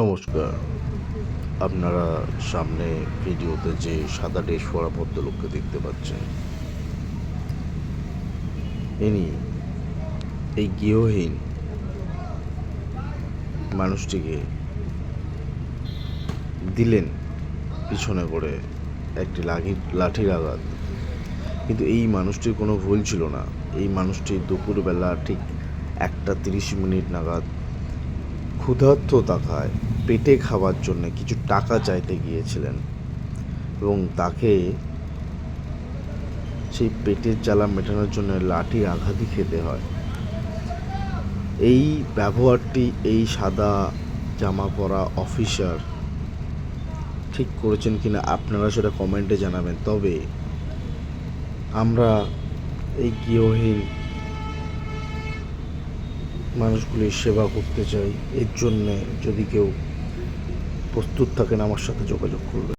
নমস্কার। আপনারা সামনে ভিডিওতে যে সাদা ড্রেস পরা ভদ্রলোককে দেখতে পাচ্ছেন, ইনি এই গৃহহীন মানুষটিকে দিলেন পিছনে করে একটি লাঠি লাঠির আঘাত। কিন্তু এই মানুষটির কোনো ভুল ছিল না। এই মানুষটি দুপুরবেলা ঠিক একটা তিরিশ মিনিট নাগাদ ক্ষুধার্ত তাকায় পেটে খাওয়ার জন্য কিছু টাকা চাইতে গিয়েছিলেন এবং তাকে সেই পেটের জ্বালা মেটানোর জন্য লাঠি আঘাতই খেতে হয়। এই ব্যবহারটি এই সাদা জামা পরা অফিসার ঠিক করেছেন কিনা আপনারা সেটা কমেন্টে জানাবেন। তবে আমরা এই গৃহহীন মানুষগুলির সেবা করতে চাই এর জন্যে যদি কেউ প্রস্তুত থাকেন আমার সাথে যোগাযোগ করবেন।